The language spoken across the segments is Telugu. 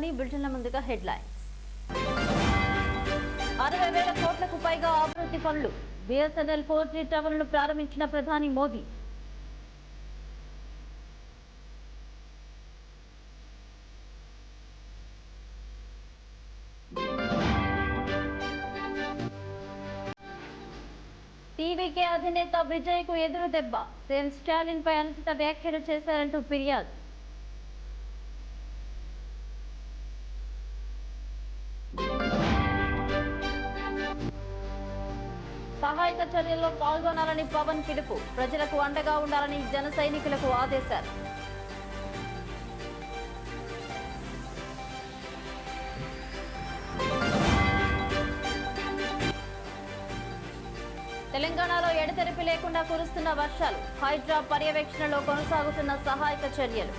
దిస్ బులెటిన్ల ముందుగా హెడ్లైన్స్. అరవై వేల కోట్లకు పైగా అభివృద్ధి పనులు. బిఎస్ఎన్ఎల్ ఫోర్ జీ టవర్లను ప్రారంభించిన ప్రధాని మోదీ. టీవీకే అధినేత విజయ్కు ఎదురు దెబ్బ సీఎం స్టాలిన్ పై అనుచిత వ్యాఖ్యలు చేశారంటూ ఫిర్యాదు. సహాయక చర్యల్లో పాల్గొనాలని పవన్ పిలుపు. ప్రజలకు అండగా ఉండాలని జన సైనికులకు ఆదేశాలు. తెలంగాణలో ఎడతెరిపి లేకుండా కురుస్తున్న వర్షాలు హైడ్రా పర్యవేక్షణలో కొనసాగుతున్న సహాయక చర్యలు.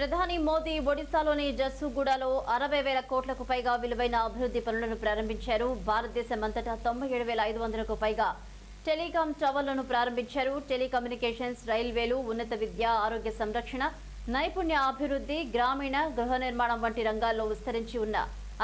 ప్రధాని మోదీ ఒడిశాలోని జస్సుగూడలో అరవై వేల కోట్లకు పైగా విలువైన అభివృద్ధి పనులను ప్రారంభించారు. భారతదేశం అంతటా తొంభై ఏడు వేల ఐదు వందలకు పైగా టెలికాం టవర్లను ప్రారంభించారు. టెలికమ్యూనికేషన్స్ రైల్వేలు ఉన్నత విద్య ఆరోగ్య సంరక్షణ నైపుణ్య అభివృద్ధి గ్రామీణ గృహ నిర్మాణం వంటి రంగాల్లో విస్తరించి ఉన్న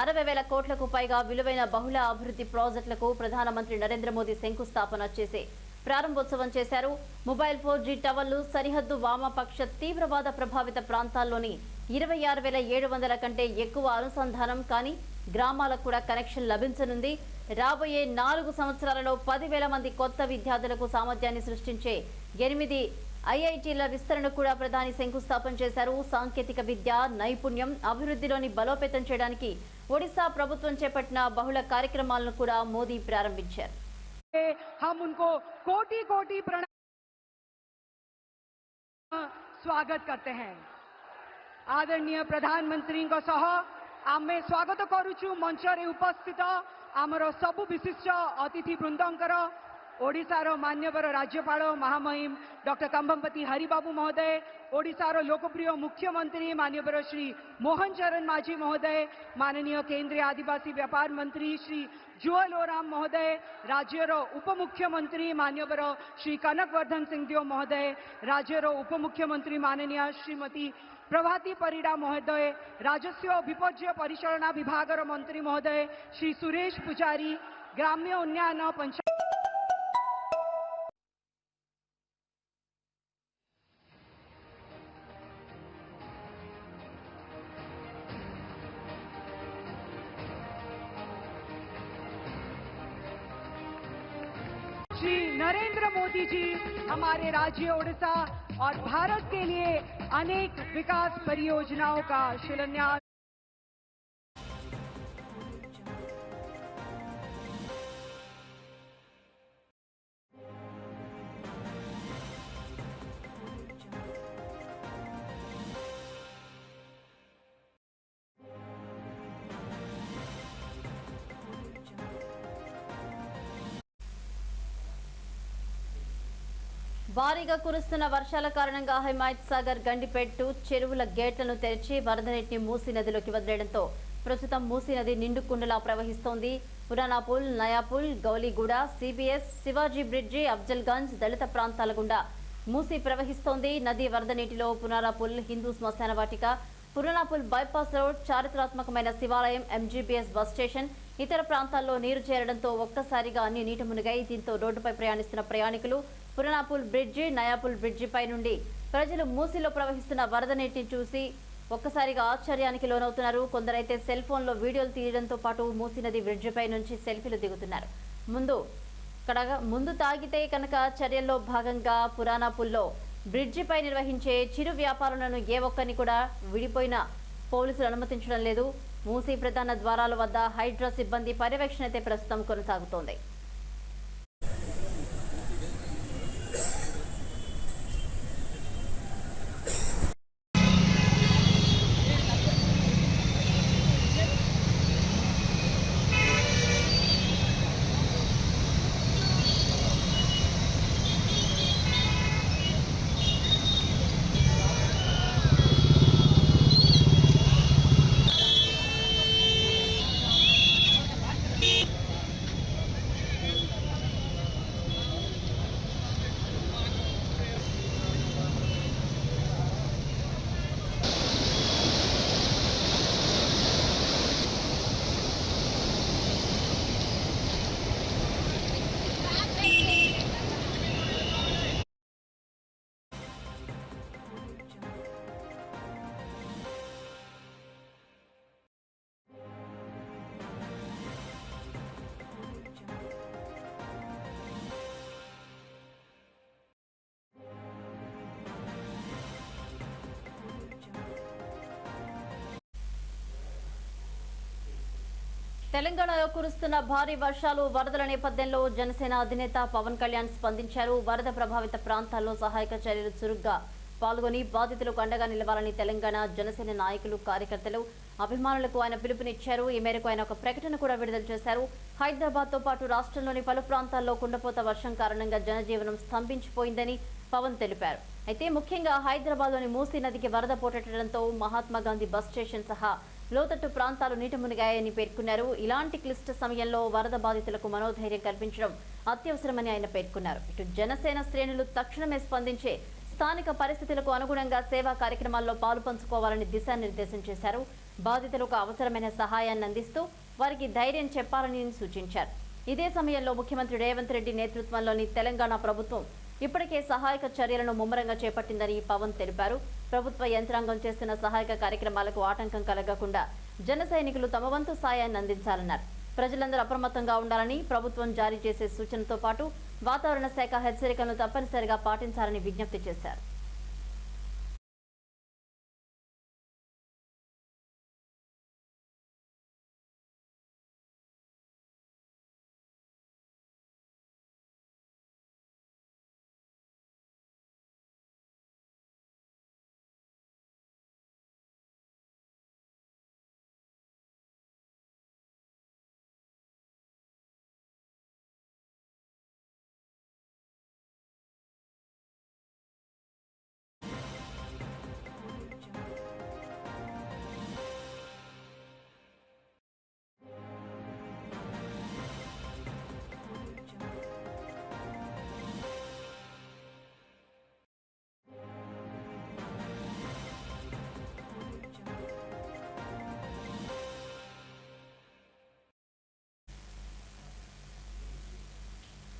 అరవై వేల కోట్లకు పైగా విలువైన బహుళ అభివృద్ధి ప్రాజెక్టులకు ప్రధానమంత్రి నరేంద్ర మోదీ శంకుస్థాపన చేసి ప్రారంభోత్సవం చేశారు. మొబైల్ ఫోర్ జీ టవర్లు సరిహద్దు వామపక్ష తీవ్రవాద ప్రభావిత ప్రాంతాల్లోని ఇరవై ఆరు వేల ఏడు వందల కంటే ఎక్కువ అనుసంధానం కానీ గ్రామాలకు కూడా కనెక్షన్ లభించనుంది. రాబోయే నాలుగు సంవత్సరాలలో పదివేల మంది కొత్త విద్యార్థులకు సామర్థ్యాన్ని సృష్టించే ఎనిమిది ఐఐటీల విస్తరణ కూడా ప్రధాని శంకుస్థాపన చేశారు. సాంకేతిక విద్య నైపుణ్యం అభివృద్ధిలోని బలోపేతం చేయడానికి ఒడిశా ప్రభుత్వం చేపట్టిన బహుళ కార్యక్రమాలను కూడా మోదీ ప్రారంభించారు. हम उनको कोटि कोटि प्रणाम स्वागत करते हैं। आदरणीय प्रधानमंत्री सह आम स्वागत करुचु, मंचरे उपस्थित, आमर सबु विशिष्ट अतिथि वृंदर ओडिशार मान्यवर राज्यपाल महामहिम डॉक्टर कंबंपति हरिबाबू महोदय ओडिशार लोकप्रिय मुख्यमंत्री मान्यवर श्री मोहन चरण माझी महोदय, माननीय केंद्रीय आदिवासी व्यापार मंत्री श्री जुअल ओराम महोदय, राज्यर उपमुख्यमंत्री मान्यवर श्री कनकवर्धन सिंहदेव महोदय, राज्यर उपमुख्यमंत्री माननीय श्रीमती प्रभाती परिडा महोदय, राजस्व विपर्य परिचालना विभाग मंत्री महोदय, श्री सुरेश पुजारी, ग्राम्य उन्नयन पंचायत हमारे राज्य ओडिशा और भारत के लिए अनेक विकास परियोजनाओं का शिलान्यास భారీగా కురుస్తున్న వర్షాల కారణంగా హిమాయత్ సాగర్ గండిపెట్టు చెరువుల గేట్లను తెరిచి వరద నీటిని మూసీ నదిలోకి వదిలేయడంతో ప్రస్తుతం మూసీ నది నిండుకుండలా ప్రవహిస్తోంది. పురానాపూల్ నయాపూల్ గౌలీగూడ సిబిఎస్ శివాజీ బ్రిడ్జి అఫ్జల్గంజ్ దళిత ప్రాంతాల గుండా మూసీ ప్రవహిస్తోంది. నది వరద నీటిలో పునారాపూల్ హిందూ శ్మశాన వాటిక పురానాపూల్ బైపాస్ రోడ్ చారిత్రాత్మకమైన శివాలయం ఎంజీబీఎస్ బస్ స్టేషన్ ఇతర ప్రాంతాల్లో నీరు చేరడంతో ఒక్కసారిగా అన్ని నీట మునిగాయి. దీంతో రోడ్డుపై ప్రయాణిస్తున్న ప్రయాణికులు పురానాపూల్ బ్రిడ్జి నయాపూల్ బ్రిడ్జిపై నుండి ప్రజలు మూసీలో ప్రవహిస్తున్న వరద నీటిని చూసి ఒక్కసారిగా ఆశ్చర్యానికి లోనవుతున్నారు. కొందరైతే సెల్ ఫోన్లో వీడియోలు తీయడంతో పాటు మూసీ నది బ్రిడ్జిపై నుంచి సెల్ఫీలు దిగుతున్నారు. ముందు ఇక్కడ ముందు తాగితే కనుక చర్యల్లో భాగంగా పురాణాపుల్లో బ్రిడ్జిపై నిర్వహించే చిరు వ్యాపారులను ఏ ఒక్కరిని కూడా విడిపోయిన పోలీసులు అనుమతించడం లేదు. మూసీ ప్రధాన ద్వారాల వద్ద హైడ్రా సిబ్బంది పర్యవేక్షణ అయితే ప్రస్తుతం కొనసాగుతోంది. తెలంగాణలో కురుస్తున్న భారీ వర్షాలు వరదల నేపథ్యంలో జనసేన అధినేత పవన్ కళ్యాణ్ స్పందించారు. వరద ప్రభావిత ప్రాంతాల్లో సహాయక చర్యలు చురుగ్గా పాల్గొని బాధితులకు అండగా నిలవాలని తెలంగాణ జనసేన నాయకులు కార్యకర్తలు అభిమానులకు ఆయన పిలుపునిచ్చారు. ఈ మేరకు ఆయన ఒక ప్రకటన కూడా విడుదల చేశారు. హైదరాబాద్తో పాటు రాష్ట్రంలోని పలు ప్రాంతాల్లో కుండపోత వర్షం కారణంగా జనజీవనం స్తంభించిపోయిందని పవన్ తెలిపారు. అయితే ముఖ్యంగా హైదరాబాద్లోని మూసీ నదికి వరద పోటెట్టడంతో మహాత్మా గాంధీ బస్ స్టేషన్ సహా లోతట్టు ప్రాంతాలు నీట మునిగాయని పేర్కొన్నారు. ఇలాంటి క్లిష్ట సమయంలో వరద బాధితులకు మనోధైర్యం కల్పించడం అత్యవసరమని ఆయన పేర్కొన్నారు. ఇటు జనసేన శ్రేణులు తక్షణమే స్పందించే స్థానిక పరిస్థితులకు అనుగుణంగా సేవా కార్యక్రమాల్లో పాలు పంచుకోవాలని దిశానిర్దేశం చేశారు. బాధితులకు అవసరమైన సహాయాన్ని అందిస్తూ వారికి ధైర్యం చెప్పాలని సూచించారు. ఇదే సమయంలో ముఖ్యమంత్రి రేవంత్ రెడ్డి నేతృత్వంలోని తెలంగాణ ప్రభుత్వం ఇప్పటికే సహాయక చర్యలను ముమ్మరంగా చేపట్టిందని పవన్ తెలిపారు. ప్రభుత్వ యంత్రాంగం చేస్తున్న సహాయక కార్యక్రమాలకు ఆటంకం కలగకుండా జన సైనికులు తమ వంతు సాయాన్ని అందించాలన్నారు. ప్రజలందరూ అప్రమత్తంగా ఉండాలని ప్రభుత్వం జారీ చేసే సూచనతో పాటు వాతావరణ శాఖ హెచ్చరికలను తప్పనిసరిగా పాటించాలని విజ్ఞప్తి చేశారు.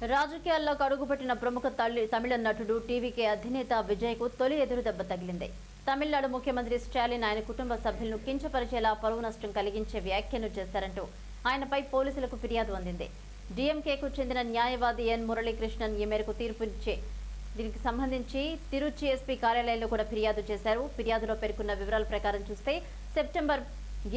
రాజకీయాల్లో అడుగుపెట్టిన ప్రముఖ తల్లి తమిళ నటుడు టీవీకే అధినేత విజయ్కు తొలి ఎదురు దెబ్బ తగిలింది. తమిళనాడు ముఖ్యమంత్రి స్టాలిన్ ఆయన కుటుంబ సభ్యులను కించపరిచేలా పరువు నష్టం కలిగించే వ్యాఖ్యలు చేశారంటూ ఆయనపై పోలీసులకు ఫిర్యాదు అందింది. డిఎంకేకు చెందిన న్యాయవాది ఎన్. మురళీకృష్ణన్ ఈ మేరకు తీర్పు ఇచ్చే దీనికి సంబంధించి తిరుచి ఎస్పీ కార్యాలయంలో కూడా ఫిర్యాదు చేశారు. ఫిర్యాదులో పేర్కొన్న వివరాల ప్రకారం చూస్తే సెప్టెంబర్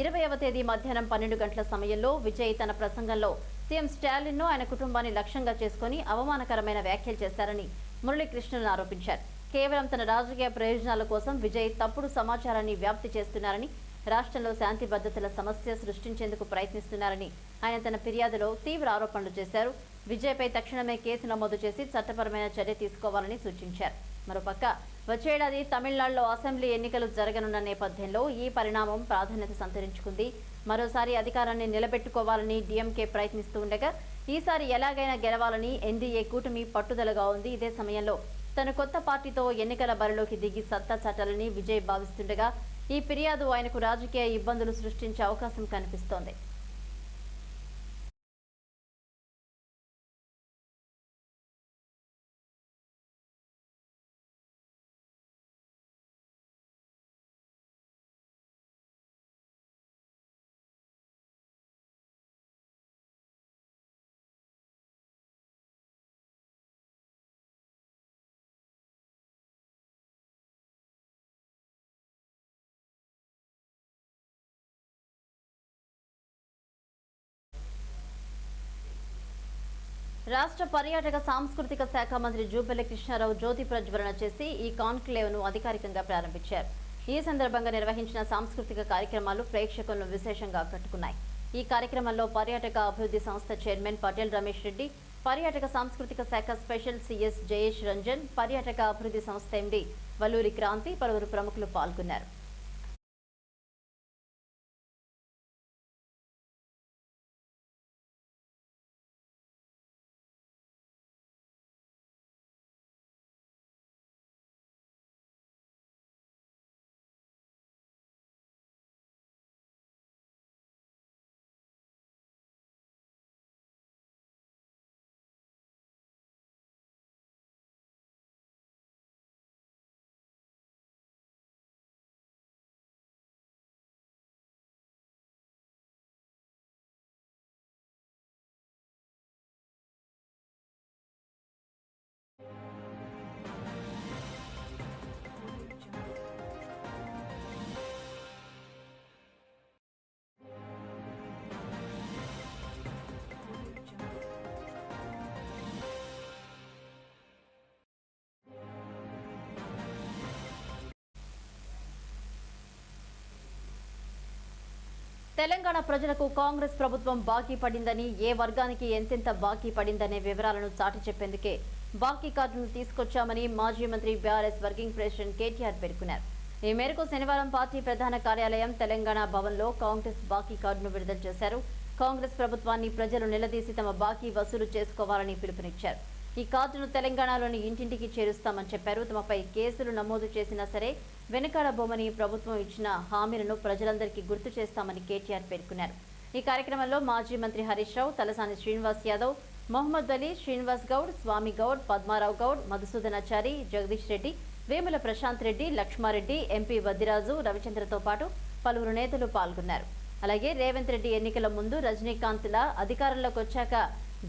ఇరవైవ తేదీ మధ్యాహ్నం పన్నెండు గంటల సమయంలో విజయ్ తన ప్రసంగంలో సీఎం స్టాలిన్ను ఆయన కుటుంబాన్ని లక్ష్యంగా చేసుకుని అవమానకరమైన వ్యాఖ్యలు చేశారని మురళీకృష్ణన్ ఆరోపించారు. కేవలం తన రాజకీయ ప్రయోజనాల కోసం విజయ్ తప్పుడు సమాచారాన్ని వ్యాప్తి చేస్తున్నారని రాష్ట్రంలో శాంతి భద్రతల సమస్య సృష్టించేందుకు ప్రయత్నిస్తున్నారని ఆయన తన ఫిర్యాదులో తీవ్ర ఆరోపణలు చేశారు. విజయ్పై తక్షణమే కేసు నమోదు చేసి చట్టపరమైన చర్య తీసుకోవాలని సూచించారు. మరోపక్క వచ్చేడాది తమిళనాడులో అసెంబ్లీ ఎన్నికలు జరగనున్న నేపథ్యంలో ఈ పరిణామం ప్రాధాన్యత సంతరించుకుంది. మరోసారి అధికారాన్ని నిలబెట్టుకోవాలని డీఎంకే ప్రయత్నిస్తూ ఉండగా ఈసారి ఎలాగైనా గెలవాలని ఎన్డీఏ కూటమి పట్టుదలగా ఉంది. ఇదే సమయంలో తన కొత్త పార్టీతో ఎన్నికల బరిలోకి దిగి సత్తా చాటాలని విజయ్ భావిస్తుండగా ఈ ఫిర్యాదు ఆయనకు రాజకీయ ఇబ్బందులు సృష్టించే అవకాశం కనిపిస్తోంది. రాష్ట్ర పర్యాటక సాంస్కృతిక శాఖ మంత్రి జూపల్లి కృష్ణారావు జ్యోతి ప్రజ్వలన చేసి ఈ కాన్క్లేవ్ను అధికారికంగా ప్రారంభించారు. ఈ సందర్భంగా నిర్వహించిన సాంస్కృతిక కార్యక్రమాలు ప్రేక్షకులను విశేషంగా కట్టుకున్నాయి ఈ కార్యక్రమంలో పర్యాటక అభివృద్ధి సంస్థ చైర్మన్ పటేల్ రమేష్ రెడ్డి పర్యాటక సాంస్కృతిక శాఖ స్పెషల్ సిఎస్ జయేష్ రంజన్ పర్యాటక అభివృద్ధి సంస్థ ఎండి వల్లూరి క్రాంతి పలువురు ప్రముఖులు పాల్గొన్నారు. తెలంగాణ ప్రజలకు కాంగ్రెస్ ప్రభుత్వం బాకీ పడిందని ఏ వర్గానికి ఎంతెంత బాకీ పడిందనే వివరాలను చాటి చెప్పేందుకే బాకీ కార్డును తీసుకొచ్చామని మాజీ మంత్రి బీఆర్ఎస్ వర్కింగ్ ప్రెసిడెంట్ కేటీఆర్ పేర్కొన్నారు. ఈ మేరకు శనివారం పార్టీ ప్రధాన కార్యాలయం తెలంగాణ భవన్లో కాంగ్రెస్ బాకీ కార్డును విడుదల చేశారు. కాంగ్రెస్ ప్రభుత్వాన్ని ప్రజలు నిలదీసి తమ బాకీ వసూలు చేసుకోవాలని పిలుపునిచ్చారు. ఈ కార్డును తెలంగాణలోని ఇంటింటికి చేరుస్తామని చెప్పారు. తమపై కేసులు నమోదు చేసినా సరే వెనుకాడబోమని ప్రభుత్వం ఇచ్చిన హామీలను ప్రజలందరికీ గుర్తు చేస్తామని కేటీఆర్ పేర్కొన్నారు. ఈ కార్యక్రమంలో మాజీ మంత్రి హరీష్ రావు తలసాని శ్రీనివాస్ యాదవ్ మొహమ్మద్ అలీ శ్రీనివాస్ గౌడ్ స్వామి గౌడ్ పద్మారావు గౌడ్ మధుసూదనాచారి జగదీష్ రెడ్డి వేముల ప్రశాంత్ రెడ్డి లక్ష్మారెడ్డి ఎంపీ వద్దిరాజు రవిచంద్రతో పాటు పలువురు నేతలు పాల్గొన్నారు. అలాగే రేవంత్ రెడ్డి ఎన్నికల ముందు రజనీకాంత్లా అధికారంలోకి వచ్చాక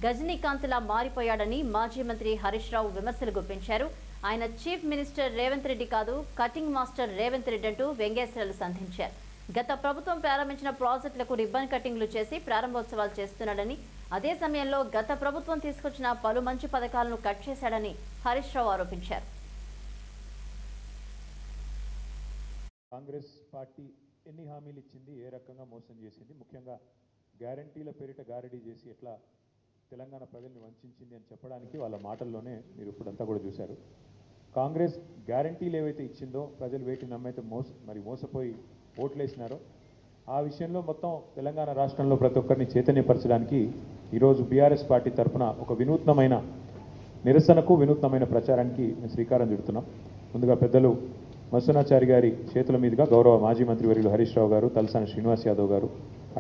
గజనీకాంత్లా మారిపోయాడని మాజీ మంత్రి హరీష్ రావు విమర్శలు గుప్పించారు. ఆయన చీఫ్ మినిస్టర్ రేవంత్ రెడ్డి కాదు కటింగ్ మాస్టర్ రేవంత్ రెడ్డి అంటూ వ్యంగ్యాస్త్రాలు సంధించారు. గత ప్రభుత్వం ప్రారంభించిన ప్రాజెక్టులకు రిబ్బన్ కటింగ్లు చేసి ప్రారంభోత్సవాలు చేస్తున్నాడని అదే సమయంలో గత ప్రభుత్వం తీసుకొచ్చిన పలు మంచి పథకాలను కట్ చేశాడని హరీష్ రావు ఆరోపించారు. కాంగ్రెస్ పార్టీ ఎన్ని హామీలు ఇచ్చింది ఏ రకంగా మోసం చేసింది ముఖ్యంగా గ్యారంటీల పేరిట గారడీ చేసి ఎట్లా తెలంగాణ ప్రజల్ని వంచింది అని చెప్పడానికి వాళ్ళ మాటల్లోనే మీరు ఇప్పుడంతా కూడా చూశారు. కాంగ్రెస్ గ్యారంటీలు ఏవైతే ఇచ్చిందో ప్రజలు వేటి నమ్మైతే మోస మరి మోసపోయి ఓట్లేసినారో ఆ విషయంలో మొత్తం తెలంగాణ రాష్ట్రంలో ప్రతి ఒక్కరిని చైతన్యపరచడానికి ఈరోజు బీఆర్ఎస్ పార్టీ తరఫున ఒక వినూత్నమైన నిరసనకు వినూత్నమైన ప్రచారానికి మేము శ్రీకారం చుడుతున్నాం. ముందుగా పెద్దలు మత్స్యనాచారి గారి చేతుల మీదుగా గౌరవ మాజీ మంత్రి వర్యులు హరీష్ రావు గారు తలసాని శ్రీనివాస్ యాదవ్ గారు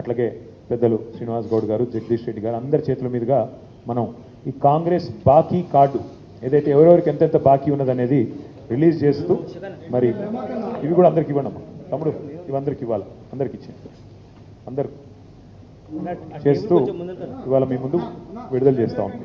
అట్లాగే పెద్దలు శ్రీనివాస్ గౌడ్ గారు జగదీష్ రెడ్డి గారు అందరి చేతుల మీదుగా మనం ఈ కాంగ్రెస్ బాకీ కార్డు ఏదైతే ఎవరెవరికి ఎంతెంత బాకీ ఉన్నదనేది రిలీజ్ చేస్తూ మరి ఇవి కూడా అందరికి ఇవ్వండి అమ్మా. తమ్ముడు ఇవి అందరికి ఇవ్వాలి. అందరికి ఇచ్చేయండి. అందరు చేస్తూ ఇవాళ మీ ముందు విడుదల చేస్తా ఉన్నాం.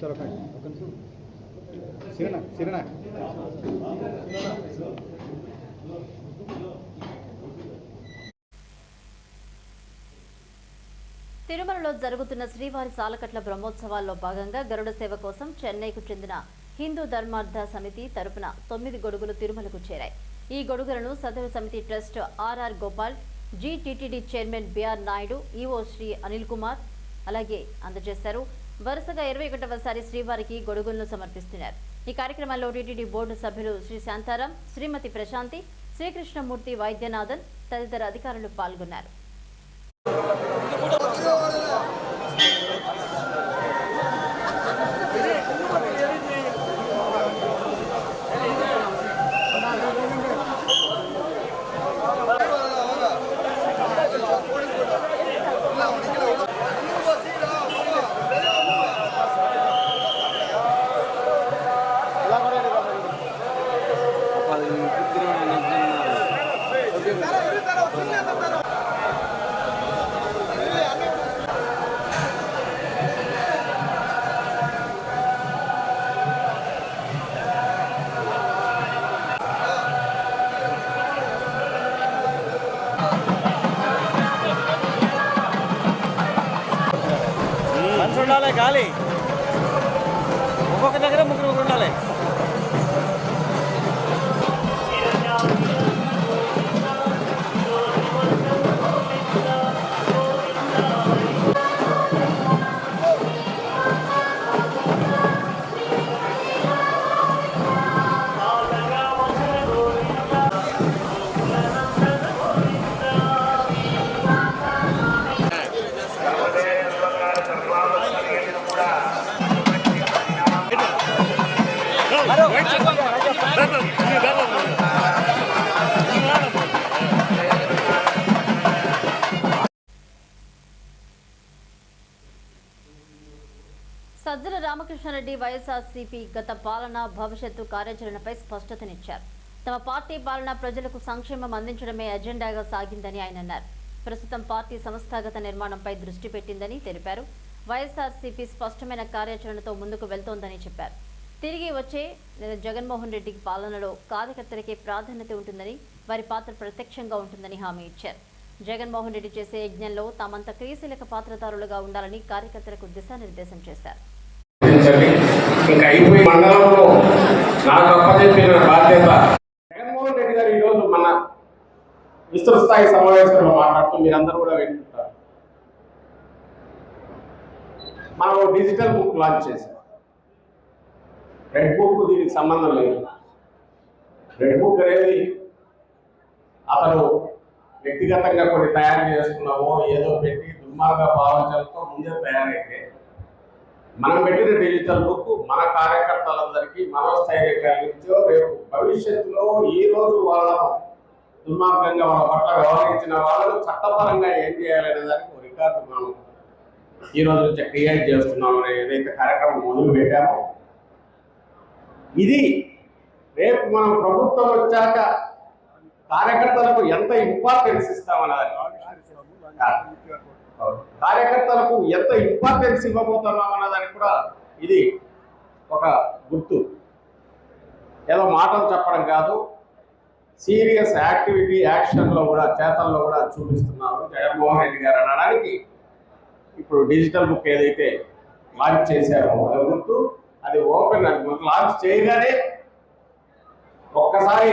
సార్ ఒక ఒక నిమిషం. సిరణ సిరణ తిరుమలలో జరుగుతున్న శ్రీవారి సాలకట్ల బ్రహ్మోత్సవాల్లో భాగంగా గరుడ సేవ కోసం చెన్నైకు చెందిన హిందూ ధర్మార్థ సమితి తరపున తొమ్మిది గొడుగులు తిరుమలకు చేరాయి. ఈ గొడుగులను సదరు సమితి trust RR Gopal ji TTD chairman BR Naidu EO Shri Anil Kumar అలాగే అందజేశారు. వరుసగా ఇరవై ఒకటవసారి శ్రీవారికి గొడుగులను సమర్పిస్తున్నారు. ఈ కార్యక్రమంలో టీటీడీ బోర్డు సభ్యులు శ్రీ శాంతారాం శ్రీమతి ప్రశాంతి శ్రీకృష్ణమూర్తి వైద్యనాథన్ తదితర అధికారులు పాల్గొన్నారు. ఉండాలి గాలి. ఒక్కొక్క దగ్గర ముగ్గురు ముగ్గురు ఉండాలి. సజ్జల రామకృష్ణారెడ్డి వైఎస్ఆర్సీపీ గత పాలన భవిష్యత్తు కార్యాచరణపై స్పష్టతనిచ్చారు. తమ పార్టీ పాలన ప్రజలకు సంక్షేమం అందించడమే ఎజెండాగా సాగిందని ఆయన అన్నారు. ప్రస్తుతం పార్టీ సంస్థాగత నిర్మాణంపై దృష్టి పెట్టిందని తెలిపారు. వైఎస్ఆర్సీపీ స్పష్టమైన కార్యాచరణతో ముందుకు వెళ్తోందని చెప్పారు. తిరిగి వచ్చే జగన్మోహన్ రెడ్డికి పాలనలో కార్యకర్తలకే ప్రాధాన్యత ఉంటుందని వారి పాత్ర ప్రత్యక్షంగా ఉంటుందని హామీ ఇచ్చారు. జగన్మోహన్ రెడ్డి చేసే యజ్ఞంలో తమంత క్రియాశీలక పాత్రదారులుగా ఉండాలని కార్యకర్తలకు దిశానిర్దేశం చేశారు. ఇంకా అయిపోయి మండలంలో నాకు అప్పచెప్పిన బాధ్యత జగన్మోహన్ రెడ్డి గారు ఈరోజు మన విస్తృత స్థాయి సమావేశంలో మాట్లాడుతూ మీరందరూ కూడా వింటుంటారు. మనం డిజిటల్ బుక్ లాంచ్ చేసాం రెడ్ బుక్ దీనికి సంబంధం లేదు. రెడ్ బుక్ అనేది అతను వ్యక్తిగతంగా కొన్ని తయారు చేసుకున్నామో ఏదో పెట్టి దుర్మార్గ భావనలతో ముందే తయారైతే మనం పెట్టిన డిజిటల్ బుక్ మన కార్యకర్తలందరికీ మనోస్థైర్యం కలిగించో రేపు భవిష్యత్తులో ఈ రోజు వాళ్ళ దుర్మార్గంగా వాళ్ళ పట్ల వ్యవహరించిన వాళ్ళను చట్టపరంగా ఏం చేయాలనే దానికి రికార్డు మనం ఈ రోజు నుంచి క్రియేట్ చేస్తున్నాం అనే ఏదైతే కార్యక్రమం మొదలు పెట్టామో. ఇది రేపు మనం ప్రభుత్వం వచ్చాక కార్యకర్తలకు ఎంత ఇంపార్టెన్స్ ఇస్తామన్నది కార్యకర్తలకు ఎంత ఇంపార్టెన్స్ ఇవ్వబోతున్నాం అన్నదానికి కూడా ఇది ఒక గుర్తు. ఏదో మాటలు చెప్పడం కాదు సీరియస్ యాక్టివిటీ యాక్షన్లో కూడా చేతల్లో కూడా చూపిస్తున్నారు జగన్మోహన్ రెడ్డి గారు అనడానికి ఇప్పుడు డిజిటల్ బుక్ ఏదైతే లాంచ్ చేశారో అది గుర్తు. అది ఓపెన్ అది మనం లాంచ్ చేయగానే ఒక్కసారి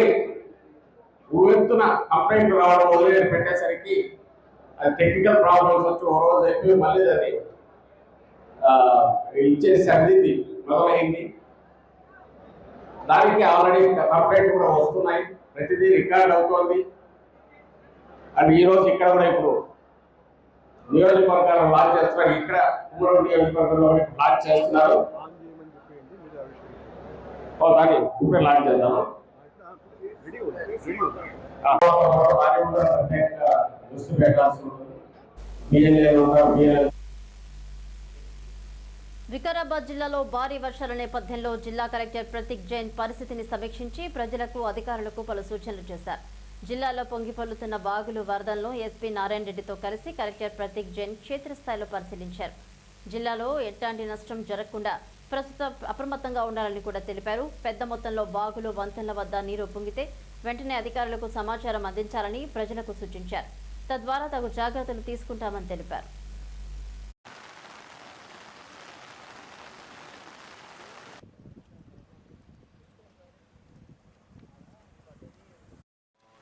ఊవెత్తున కంప్లైంట్ రావడం వదిలేసి పెట్టేసరికి టెక్నికల్ ప్రాబ్లమ్స్ వచ్చి ఓ రోజు అయిపోయి మళ్ళీ అది ఆ, ఇచ్చే సర్దిది మొదలైంది. దానికి ఆల్రెడీ కంప్లైంట్ కూడా వస్తున్నాయి. ప్రతిదీ రికార్డ్ అవుతోంది. అండ్ ఈ రోజు ఇక్కడ కూడా ఇప్పుడు నియోజకవర్గాలను లాంచ్ చేస్తున్నారు. ఇక్కడ ఉమ్మడి నియోజకవర్గంలో లాంచ్ చేస్తున్నారు. దాన్ని ఇప్పుడే లాంచ్ చేద్దాము? దృష్టి పెట్టాల్సి ఉంటుంది వికారాబాద్ జిల్లాలో భారీ వర్షాల నేపథ్యంలో జిల్లా కలెక్టర్ ప్రతీక్ జైన్ పరిస్థితిని సమీక్షించి ప్రజలకు అధికారులకు పలు సూచనలు చేశారు. జిల్లాలో పొంగిపొల్లుతున్న బాగులు వరదలను ఎస్పీ నారాయణ రెడ్డితో కలిసి కలెక్టర్ ప్రతీక్ జైన్ క్షేత్రస్థాయిలో పరిశీలించారు. జిల్లాలో ఎట్లాంటి నష్టం జరగకుండా ప్రస్తుతం అప్రమత్తంగా ఉండాలని కూడా తెలిపారు. పెద్ద మొత్తంలో బాగులు వంతెనల వద్ద నీరు పొంగితే వెంటనే అధికారులకు సమాచారం అందించాలని ప్రజలకు సూచించారు. తద్వారా తగు జాగ్రత్తలు తీసుకుంటామని తెలిపారు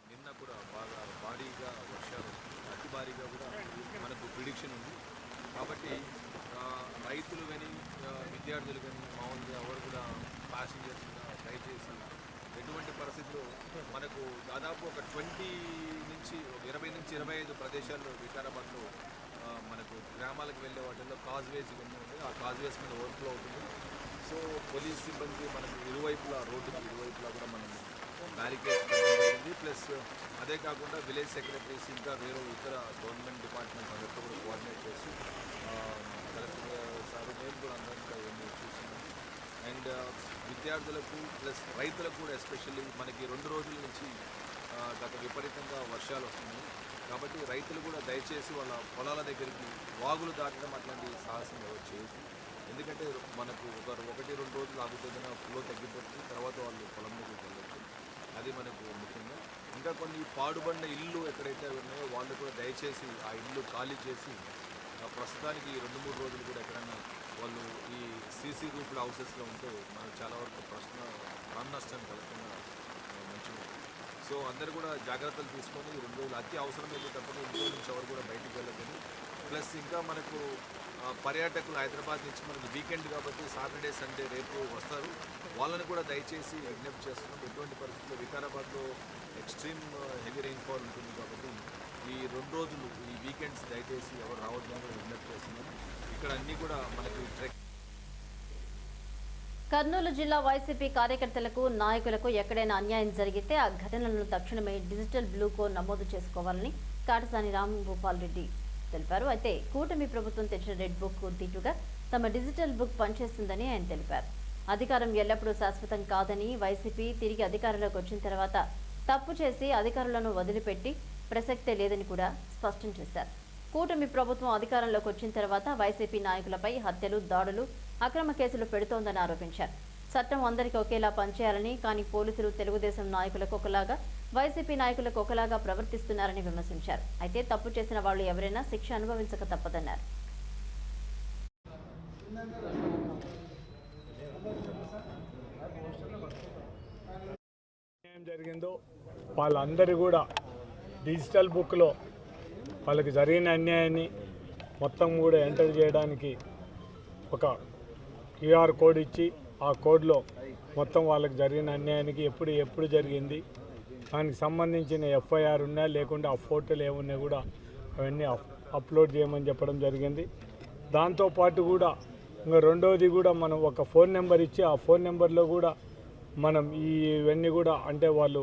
నిన్న కూడా బాగా భారీగా వర్షాలు అతి భారీగా కూడా మనకు ప్రిడిక్షన్ ఉంది కాబట్టి ఆ, రైతులు కానీ విద్యార్థులు కానీ మామూలుగా ఎవరు కూడా ప్యాసింజర్స్ దయచేసి ఎటువంటి పరిస్థితుల్లో మనకు దాదాపు ఒక ట్వంటీ నుంచి ఒక ఇరవై నుంచి ఇరవై ఐదు ప్రదేశాల్లో వికారాబాద్లో ఆ, మనకు గ్రామాలకు వెళ్ళే వాటిల్లో కాజ్వేస్ ఇవన్నీ ఉంటాయి ఆ కాజ్వేస్ మీద ఓవర్ఫ్లో అవుతుంది సో పోలీస్ సిబ్బంది మనకు ఇరువైపులా రోడ్డుకి ఇరువైపులా కూడా మనం బ్యారికేడ్ జరిగింది ప్లస్ అదే కాకుండా విలేజ్ సెక్రటరీస్ ఇంకా వేరే ఇతర గవర్నమెంట్ డిపార్ట్మెంట్స్ అందరితో కూడా కోఆర్డినేట్ చేసి ఆ, కలెక్టర్ సార్ మేము కూడా అందరం కూడా ఇవన్నీ చూస్తున్నాం అండ్ విద్యార్థులకు ప్లస్ రైతులకు కూడా ఎస్పెషల్లీ మనకి రెండు రోజుల నుంచి గత విపరీతంగా వర్షాలు వస్తున్నాయి. కాబట్టి రైతులు కూడా దయచేసి వాళ్ళ పొలాల దగ్గరికి వాగులు దాటడం అట్లాంటి సాహసం ఎవరు చేయదు ఎందుకంటే మనకు ఒక ఒకటి రెండు రోజులు ఆగుతుందన్న ఫ్లో తగ్గిపోతుంది. తర్వాత వాళ్ళు పొలం దగ్గరికి వెళ్ళచ్చు. అది మనకు ముఖ్యంగా. ఇంకా కొన్ని పాడుబడిన ఇల్లు ఎక్కడైతే ఉన్నాయో వాళ్ళు కూడా దయచేసి ఆ ఇల్లు ఖాళీ చేసి ప్రస్తుతానికి రెండు మూడు రోజులు కూడా ఎక్కడన్నా వాళ్ళు ఈ సీసీ గ్రూప్ల హౌసెస్లో ఉంటే మనకు చాలా వరకు ప్రశ్న ప్రాణ నష్టం కలగకుండా మంచిగా సో అందరు కూడా జాగ్రత్తలు తీసుకొని రెండు రోజులు అతి అవసరం తప్పని ఇంట్లో నుంచి ఎవరు కూడా బయటికి వెళ్ళదని ప్లస్ ఇంకా మనకు పర్యాటకులు హైదరాబాద్ నుంచి మనకి వీకెండ్ కాబట్టి సాటర్డే సండే రేపు వస్తారు. వాళ్ళని కూడా దయచేసి విజ్ఞప్తి చేస్తున్నాం. ఎటువంటి పరిస్థితుల్లో వికారాబాద్లో ఎక్స్ట్రీమ్ హెవీ రెయిన్ఫాల్ ఉంటుంది కాబట్టి రెండు రోజులు ఈ వీకెండ్స్ దయచేసి ఎవరు రావద్దని కూడా విజ్ఞప్తి చేస్తున్నాను ఇక్కడ అన్నీ కూడా మనకి ట్రెక్ కర్నూలు జిల్లా వైసీపీ కార్యకర్తలకు నాయకులకు ఎక్కడైనా అన్యాయం జరిగితే ఆ ఘటనలను తక్షణమే డిజిటల్ బ్లూకో నమోదు చేసుకోవాలని కాటసాని రాంభూపాల్ రెడ్డి తెలిపారు. అయితే కూటమి ప్రభుత్వం తెచ్చిన రెడ్ బుక్ దీటుగా తమ డిజిటల్ బుక్ పనిచేస్తుందని ఆయన తెలిపారు. అధికారం ఎల్లప్పుడూ శాశ్వతం కాదని వైసీపీ తిరిగి అధికారంలోకి వచ్చిన తర్వాత తప్పు చేసి అధికారులను వదిలిపెట్టి ప్రసక్తే లేదని కూడా స్పష్టం చేశారు. కూటమి ప్రభుత్వం అధికారంలోకి వచ్చిన తర్వాత వైసీపీ నాయకులపై హత్యలు దాడులు అక్రమ కేసులు పెడుతోందని ఆరోపించారు. చట్టం అందరికీ ఒకేలా పనిచేయాలని కానీ పోలీసులు తెలుగుదేశం నాయకులకు ఒకలాగా వైసీపీ నాయకులకు ఒకలాగా ప్రవర్తిస్తున్నారని విమర్శించారు. అయితే తప్పు చేసిన వాళ్ళు ఎవరైనా శిక్ష అనుభవించక తప్పదన్నారు. జరిగిందో వాళ్ళందరూ కూడా డిజిటల్ బుక్లో వాళ్ళకి జరిగిన అన్యాయాన్ని మొత్తం కూడా ఎంటర్ చేయడానికి ఒక క్యూఆర్ కోడ్ ఇచ్చి ఆ కోడ్లో మొత్తం వాళ్ళకి జరిగిన అన్యాయానికి ఎప్పుడు ఎప్పుడు జరిగింది దానికి సంబంధించిన ఎఫ్ఐఆర్ ఉన్నా లేకుంటే ఆ ఫోటోలు ఏమున్నా కూడా అవన్నీ అప్- అప్లోడ్ చేయమని చెప్పడం జరిగింది. దాంతోపాటు కూడా ఇంకా రెండవది కూడా మనం ఒక ఫోన్ నెంబర్ ఇచ్చి ఆ ఫోన్ నెంబర్లో కూడా మనం ఈ ఇవన్నీ కూడా అంటే వాళ్ళు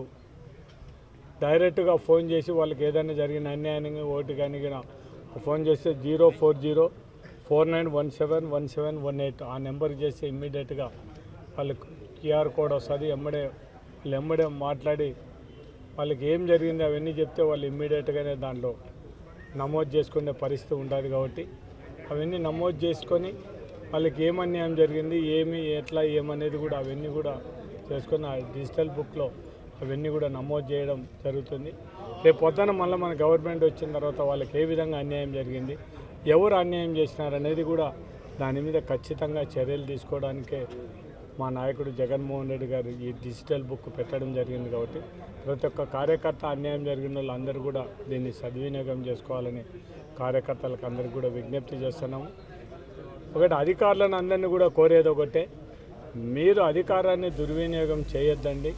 డైరెక్ట్గా ఫోన్ చేసి వాళ్ళకి ఏదైనా జరిగిన అన్యాయానికి ఓటు కానీ ఫోన్ చేస్తే zero four zero four nine one seven one seven one eight ఆ నెంబర్కి చేస్తే ఇమ్మీడియట్గా వాళ్ళకి క్యూఆర్ కోడ్ వస్తుంది. ఎమ్మడే వాళ్ళు ఎమ్మడే మాట్లాడి వాళ్ళకి ఏం జరిగింది అవన్నీ చెప్తే వాళ్ళు ఇమ్మీడియట్గానే దాంట్లో నమోదు చేసుకునే పరిస్థితి ఉంటుంది కాబట్టి అవన్నీ నమోదు చేసుకొని వాళ్ళకి ఏం అన్యాయం జరిగింది ఏమి ఎట్లా ఏమనేది కూడా అవన్నీ కూడా చేసుకొని ఆ డిజిటల్ బుక్లో అవన్నీ కూడా నమోదు చేయడం జరుగుతుంది. రేపు పొద్దున మళ్ళీ మన గవర్నమెంట్ వచ్చిన తర్వాత వాళ్ళకి ఏ విధంగా అన్యాయం జరిగింది ఎవరు అన్యాయం చేసినారనేది కూడా దాని మీద ఖచ్చితంగా చర్యలు తీసుకోవడానికే మా నాయకుడు జగన్మోహన్ రెడ్డి గారు ఈ డిజిటల్ బుక్ పెట్టడం జరిగింది కాబట్టి ప్రతి ఒక్క కార్యకర్త అన్యాయం జరిగిన వాళ్ళందరూ కూడా దీన్ని సద్వినియోగం చేసుకోవాలని కార్యకర్తలకు అందరికీ కూడా విజ్ఞప్తి చేస్తున్నాము. ఒకటి అధికారులను అందరినీ కూడా కోరేది ఒకటే మీరు అధికారాన్ని దుర్వినియోగం చేయొద్దండి.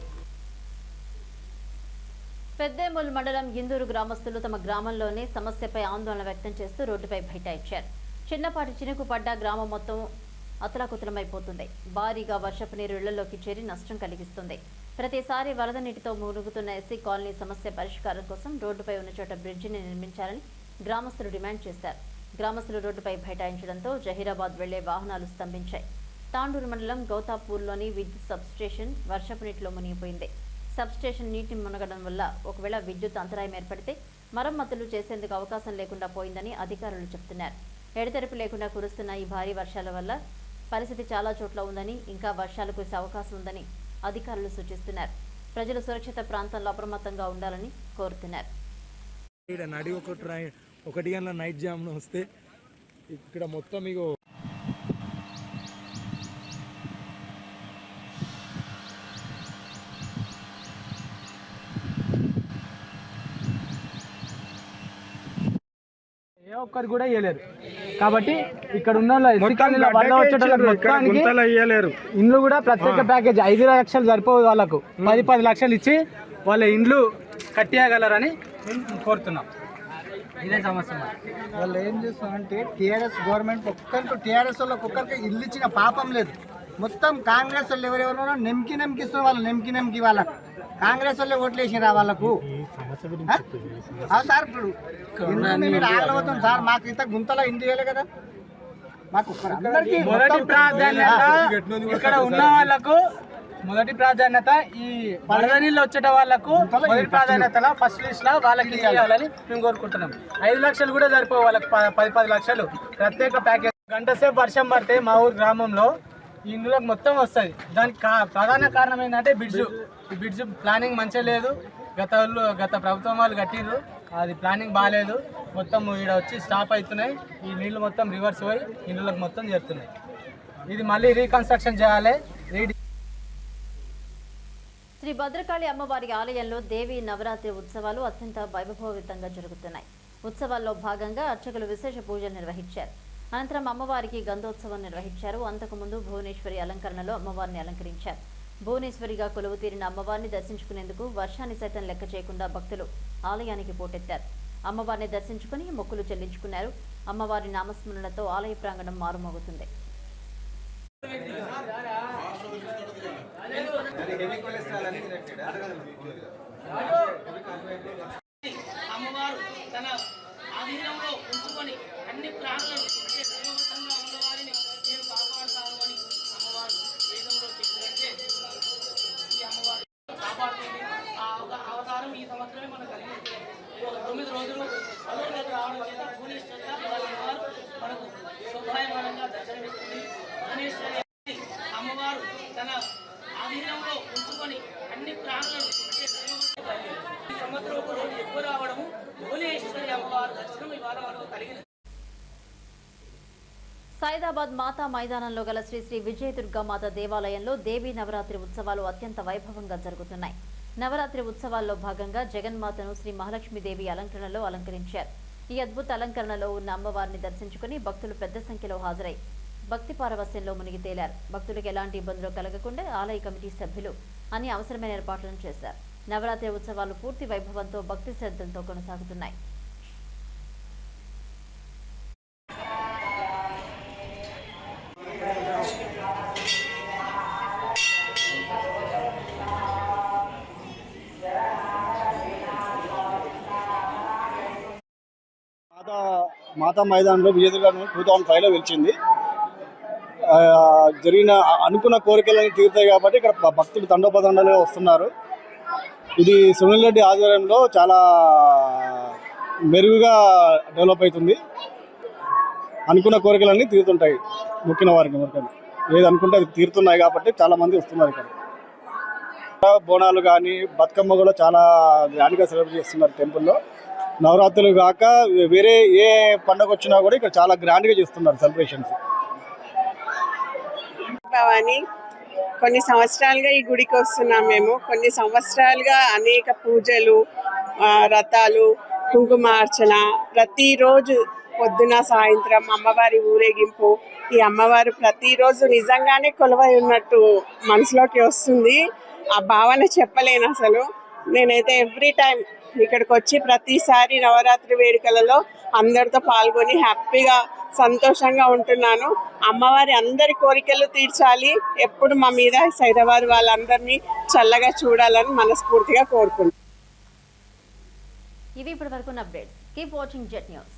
పెద్దేముల్ మండలం ఇందూరు గ్రామస్తులు తమ గ్రామంలోనే సమస్యపై ఆందోళన వ్యక్తం చేస్తూ రోడ్డుపై బైఠాయించారు చిన్నపాటి చినుకు పడ్డ గ్రామం మొత్తం అతలాకుతలమైపోతుంది. భారీగా వర్షపు నీరు ఇళ్ళలోకి చేరి నష్టం కలిగిస్తుంది. ప్రతిసారి వరద నీటితో మునుగుతున్న ఎస్సీ కాలనీ సమస్య పరిష్కారం కోసం రోడ్డుపై ఉన్న చోట బ్రిడ్జిని నిర్మించాలని గ్రామస్తులు డిమాండ్ చేశారు. గ్రామస్తులు రోడ్డుపై బైఠాయించడంతో జహీరాబాద్ వెళ్ళే వాహనాలు స్తంభించాయి. తాండూరు మండలం గౌతాపూర్లోని విద్యుత్ సబ్స్టేషన్ వర్షపు నీటిలో మునిగిపోయింది. సబ్స్టేషన్ నీటి మునగడం వల్ల ఒకవేళ విద్యుత్ అంతరాయం ఏర్పడితే మరమ్మతులు చేసేందుకు అవకాశం లేకుండా పోయిందని అధికారులు చెబుతున్నారు ఎడతెరిపి లేకుండా కురుస్తున్న ఈ భారీ వర్షాల వల్ల పరిస్థితి చాలా చోట్ల ఉందని ఇంకా వర్షాలు కురిసే అవకాశం ఉందని అధికారులు సూచిస్తున్నారు. ప్రజలు సురక్షిత ప్రాంతంలో అప్రమత్తంగా ఉండాలని కోరుతున్నారు. ఇక్కడ నడి ఒకటి ఒకటి గంటల నైట్ జామ్ను వస్తే ఇక్కడ మొత్తం ఇగో ఏ ఒక్కరు కూడా ఇవ్వలేరు కాబట్టి ఇక్కడ ఉన్న మొత్తానికి ఇండ్లు కూడా ప్రత్యేక ప్యాకేజ్ ఐదు లక్షలు సరిపోవు వాళ్ళకు. పది పది లక్షలు ఇచ్చి వాళ్ళ ఇండ్లు కట్టేయగలరని కోరుతున్నాం. ఇదే సమస్య. వాళ్ళు ఏం చేస్తారంటే టీఆర్ఎస్ గవర్నమెంట్ ఒక్కరికి టీఆర్ఎస్ వాళ్ళకి ఒక్కరికి ఇల్లు ఇచ్చిన పాపం లేదు. మొత్తం కాంగ్రెస్ వాళ్ళు ఎవరెవరో నెమ్కి నెమ్కిస్తున్న వాళ్ళు నెమ్కి నెమ్కి వాళ్ళకు కాంగ్రెస్ వాళ్ళే ఓట్లు వేసిరా వాళ్ళకు సార్ ఇప్పుడు మేము ఆగలవుతాం సార్? మాకు ఇంత గుంతలో ఇంటి వేయలే కదా? మాకు మొదటి ప్రాధాన్యత ఇక్కడ ఉన్న వాళ్ళకు మొదటి ప్రాధాన్యత ఈ వరద నీళ్ళు వచ్చేట వాళ్ళకు మొదటి ప్రాధాన్యత ఫస్ట్ లిస్ట్లో వాళ్ళకి ఇవ్వాలని మేము కోరుకుంటున్నాం. ఐదు లక్షలు కూడా సరిపోవు వాళ్ళకి ప- పది పది లక్షలు. ప్రత్యేక ప్యాకేజ్. గంట సేపు వర్షం పడితే మా ఊరు గ్రామంలో ఈ ఇండ్లకు మొత్తం వస్తుంది. దానికి కా- ప్రధాన కారణం ఏంటంటే బ్రిడ్జ్ ఈ బ్రిడ్జ్ ప్లానింగ్ మంచిగా లేదు. గత వాళ్ళు గత ప్రభుత్వం వాళ్ళు కట్టిండ్రు అది ప్లానింగ్ బాగాలేదు మొత్తం ఈడ వచ్చి స్టాప్ అవుతున్నాయి ఈ నీళ్ళు మొత్తం రివర్స్ పోయి ఇండ్లకు మొత్తం చేరుతున్నాయి. ఇది మళ్ళీ రీకన్స్ట్రక్షన్ చేయాలి. రీడి శ్రీ భద్రకాళి అమ్మవారి ఆలయంలో దేవి నవరాత్రి ఉత్సవాలు అత్యంత వైభవోవితంగా జరుగుతున్నాయి. ఉత్సవాల్లో భాగంగా అర్చకులు విశేష పూజలు నిర్వహించారు. అనంతరం అమ్మవారికి గంధోత్సవం నిర్వహించారు. అంతకుముందు భువనేశ్వరి అలంకరణలో అమ్మవారిని అలంకరించారు. భువనేశ్వరిగా కొలువు తీరిన అమ్మవారిని దర్శించుకునేందుకు వర్షాన్ని సైతం లెక్క చేయకుండా భక్తులు ఆలయానికి పోటెత్తారు. అమ్మవారిని దర్శించుకుని మొక్కులు చెల్లించుకున్నారు. అమ్మవారి నామస్మరణతో ఆలయ ప్రాంగణం మారుమోగుతుంది. అమ్మవారు తన ఆధీనంలో ఉంచుకొని అన్ని ప్రాణులను అంటే ఉన్నవారిని నేను కాపాడుతాను అని అమ్మవారు వేదంలో చెప్పినట్టే ఈ అమ్మవారు కాపాడుతుంది ఆ అవతారం ఈ సంవత్సరమే మనం కలిగింది ఒక తొమ్మిది రోజులు అలోలోకి రావడం చేత భువనేశ్వర అమ్మవారు మనకు శుభాయమానంగా దర్శనమిస్తుంది భువనేశ్వరి అమ్మవారు తన ఆధీనంలో ఉంచుకొని అన్ని ప్రాణులను అంటే ఈ సంవత్సరం ఒక రోజు ఎక్కువ రావడము భువనేశ్వరి అమ్మవారు దర్శనం ఇవాళ మనకు కలిగింది. సైదాబాద్ మాతా మైదానంలో గల శ్రీ శ్రీ విజయ దుర్గా మాత దేవాలయంలో దేవీ నవరాత్రి ఉత్సవాలు అత్యంత వైభవంగా జరుగుతున్నాయి. నవరాత్రి ఉత్సవాల్లో భాగంగా జగన్మాతను శ్రీ మహాలక్ష్మీదేవి అలంకరణలో అలంకరించారు. ఈ అద్భుత అలంకరణలో ఉన్న అమ్మవారిని దర్శించుకుని భక్తులు పెద్ద సంఖ్యలో హాజరై భక్తి పారవస్యంలో మునిగి తేలారు. భక్తులకు ఎలాంటి ఇబ్బందులు కలగకుండా ఆలయ కమిటీ సభ్యులు అన్ని అవసరమైన ఏర్పాట్లను చేశారు. నవరాత్రి ఉత్సవాలు పూర్తి వైభవంతో భక్తి శ్రద్ధలతో కొనసాగుతున్నాయి. మాతా మైదానంలో విజయదుర్గ టూ థౌజండ్ ఫైవ్లో వెలిచింది. జరిగిన అనుకున్న కోరికలన్నీ తీరుతాయి కాబట్టి ఇక్కడ భక్తులు తండోపదండలుగా వస్తున్నారు. ఇది సునీల్ రెడ్డి ఆధ్వర్యంలో చాలా మెరుగుగా డెవలప్ అవుతుంది. అనుకున్న కోరికలన్నీ తీరుతుంటాయి. మొక్కిన వారికి ఎవరికైనా. ఏది అనుకుంటే అది తీరుతున్నాయి కాబట్టి చాలా మంది వస్తున్నారు ఇక్కడ. బోనాలు కానీ బతుకమ్మ కూడా చాలా గ్రాండ్గా సెలబ్రేట్ చేస్తున్నారు టెంపుల్లో. నవరాత్రులు కాక వేరే ఏ పండగ వచ్చినా కూడా ఇక్కడ చాలా గ్రాండ్గా చేస్తున్నారు సెలబ్రేషన్స్ భవాని కొన్ని సంవత్సరాలుగా ఈ గుడికి వస్తున్నాం మేము. కొన్ని సంవత్సరాలుగా అనేక పూజలు రథాలు కుంకుమార్చన ప్రతిరోజు పొద్దున సాయంత్రం అమ్మవారి ఊరేగింపు. ఈ అమ్మవారు ప్రతిరోజు నిజంగానే కొలువై ఉన్నట్టు మనసులోకి వస్తుంది. ఆ భావన చెప్పలేను అసలు. నేనైతే ఎవ్రీ టైం ఇక్కడికి వచ్చి ప్రతిసారి నవరాత్రి వేడుకలలో అందరితో పాల్గొని హ్యాపీగా సంతోషంగా ఉంటున్నాను. అమ్మవారి అందరి కోరికలు తీర్చాలి. ఎప్పుడు మా మీద హైదరాబాద్ వాళ్ళందరినీ చల్లగా చూడాలని మనస్ఫూర్తిగా కోరుకుంటున్నాను. ఇవి ఇప్పటి వరకు updates. Keep watching Jet news